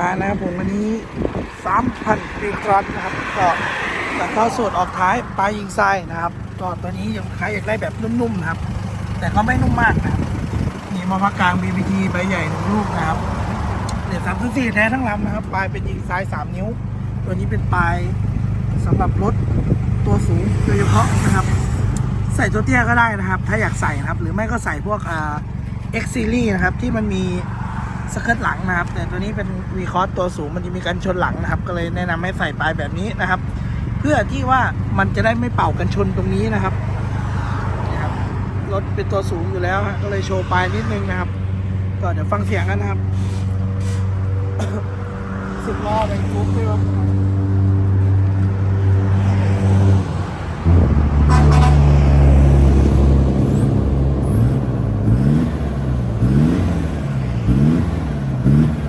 งานนะครับผมวันนี้สามพันปีกรันนะครับก็ตัดเท้าสดออกท้ายปลายยิงไซนะครับก็ตัวนี้ยังคล้ายอยากได้แบบนุ่มๆนะครับ แต่ก็ไม่นุ่มมากนะครับนี่มาพักกลาง BBT ใบใหญ่หนึ่งลูกนะครับเหรียญสามสี่แท้ทั้งลำนะครับ ปลายเป็นยิงซ้ายสามนิ้ว ตัวนี้เป็นปลายสำหรับรถตัวสูงโดยเฉพาะนะครับ ใส่ตัวเตี้ยก็ได้นะครับ ถ้าอยากใส่นะครับ หรือไม่ก็ใส่พวกอ่า X Series นะครับที่มันมี สเกิร์ตหลังนะครับ แต่ตัวนี้เป็นวีคอสตัวสูงมันจะมีกันชนหลังนะครับ ก็เลยแนะนำให้ใส่ปลายแบบนี้นะครับ เพื่อที่ว่ามันจะได้ไม่เป่ากันชนตรงนี้นะครับรถเป็นตัวสูงอยู่แล้วก็เลยโชว์ปลายนิดนึงนะครับ ก็เดี๋ยวฟังเสียงกันนะครับสิบล้อเป็นกรุ๊ปด้วยวะ Mm-hmm.